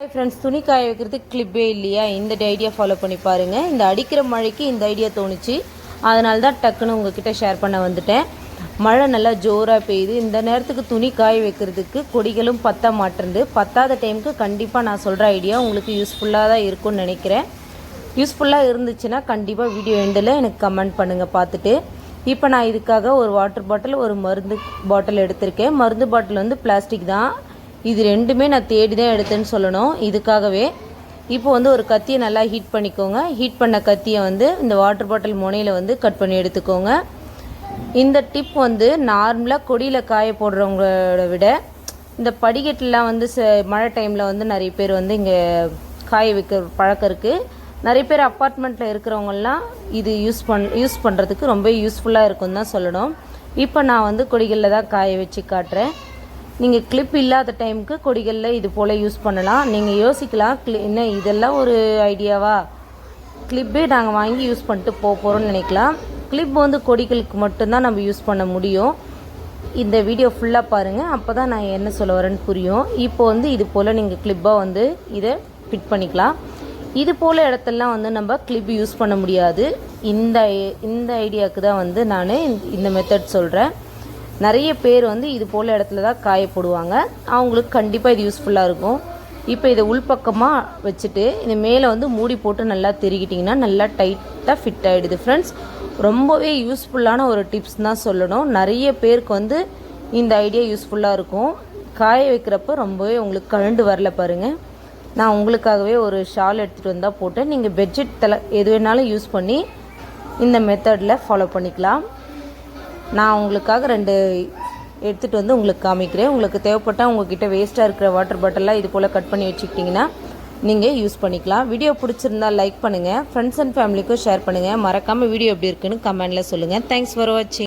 Hi friends துணி காய வைக்கிறதுக்கு கிளிப்பே இல்லையா? இந்த ஐடியா ஃபாலோ பண்ணி பாருங்கள் இந்த அடிக்கிற மழைக்கு இந்த ஐடியா தோணுச்சு. அதனால தான் டக்குன்னு உங்ககிட்ட ஷேர் பண்ண வந்துட்டேன். மழை நல்லா ஜோராக பெய்யுது. இந்த நேரத்துக்கு துணி காய வைக்கிறதுக்கு கொடிகளும் பத்த மாட்டேருந்து பத்தாத டைமுக்கு கண்டிப்பாக நான் சொல்கிற ஐடியா உங்களுக்கு யூஸ்ஃபுல்லாக தான் இருக்கும்னு நினைக்கிறேன். யூஸ்ஃபுல்லாக இருந்துச்சுன்னா கண்டிப்பாக வீடியோ எண்டில் எனக்கு கமெண்ட் பண்ணுங்கள் பார்த்துட்டு. இப்போ நான் இதுக்காக ஒரு வாட்டர் பாட்டில் ஒரு மருந்து பாட்டில் எடுத்திருக்கேன். மருந்து பாட்டில் வந்து பிளாஸ்டிக் தான். இது ரெண்டுமே நான் தேடி தான் எடுத்தேன்னு சொல்லணும். இதுக்காகவே இப்போ வந்து ஒரு கத்தியை நல்லா ஹீட் பண்ணிக்கோங்க. ஹீட் பண்ண கத்தியை வந்து இந்த வாட்டர் பாட்டில் முனையில் வந்து கட் பண்ணி எடுத்துக்கோங்க. இந்த டிப் வந்து நார்மலாக கொடியில் காய போடுறவங்களோட விட இந்த படிக்கட்டுலாம் வந்து ச மழை டைமில் வந்து நிறைய பேர் வந்து இங்கே காய வைக்கிற பழக்கம் இருக்குது நிறைய பேர் அப்பார்ட்மெண்ட்டில் இருக்கிறவங்கலாம் இது யூஸ் பண் யூஸ் பண்ணுறதுக்கு ரொம்ப யூஸ்ஃபுல்லாக இருக்கும்னு தான் சொல்லணும். இப்போ நான் வந்து கொடிகளில் தான் காய வச்சு காட்டுறேன். நீங்கள் கிளிப் இல்லாத டைமுக்கு கொடிகளில் இது போல் யூஸ் பண்ணலாம். நீங்கள் யோசிக்கலாம் கிளி என்ன இதெல்லாம் ஒரு ஐடியாவா கிளிப்பே நாங்கள் வாங்கி யூஸ் பண்ணிட்டு போக போகிறோம்னு நினைக்கலாம். கிளிப் வந்து கொடிகளுக்கு மட்டும்தான் நம்ம யூஸ் பண்ண முடியும். இந்த வீடியோ ஃபுல்லாக பாருங்கள் அப்போ தான் நான் என்ன சொல்ல வரேன்னு புரியும். இப்போ வந்து இது போல் நீங்கள் கிளிப்பாக வந்து இதை ஃபிட் பண்ணிக்கலாம். இது போல் இடத்தெல்லாம் வந்து நம்ம கிளிப் யூஸ் பண்ண முடியாது. இந்த இந்த ஐடியாவுக்கு தான் வந்து நான் இந்த மெத்தட் சொல்கிறேன் நிறைய பேர் வந்து இது போல் இடத்துல தான் காய போடுவாங்க அவங்களுக்கு கண்டிப்பாக இது யூஸ்ஃபுல்லாக இருக்கும். இப்போ இதை உள்பக்கமாக வச்சுட்டு இது மேலே வந்து மூடி போட்டு நல்லா திருகிட்டிங்கன்னா நல்லா டைட்டாக ஃபிட் ஆகிடுது ஃப்ரெண்ட்ஸ் ரொம்பவே யூஸ்ஃபுல்லான ஒரு டிப்ஸ் தான் சொல்லணும். நிறைய பேருக்கு வந்து இந்த ஐடியா யூஸ்ஃபுல்லாக இருக்கும். காய வைக்கிறப்ப ரொம்பவே உங்களுக்கு கழண்டு வரல பாருங்கள் நான் உங்களுக்காகவே ஒரு ஷால் எடுத்துகிட்டு வந்தால் போட்டேன். நீங்கள் பெட்ஷீட் தலை எது வேணாலும் யூஸ் பண்ணி இந்த மெத்தடில் ஃபாலோ பண்ணிக்கலாம். நான் உங்களுக்காக ரெண்டு எடுத்துகிட்டு வந்து உங்களுக்கு காமிக்கிறேன். உங்களுக்கு தேவைப்பட்டால் உங்ககிட்ட வேஸ்ட்டாக இருக்கிற வாட்டர் பாட்டிலாம் இது போல் கட் பண்ணி வச்சுக்கிட்டிங்கன்னா நீங்கள் யூஸ் பண்ணிக்கலாம். வீடியோ பிடிச்சிருந்தா லைக் பண்ணுங்கள் ஃப்ரெண்ட்ஸ் அண்ட் ஃபேமிலிக்கும் ஷேர் பண்ணுங்கள் மறக்காமல் வீடியோ எப்படி இருக்குன்னு கமெண்டில் சொல்லுங்கள் தேங்க்ஸ் ஃபார் வாட்சிங்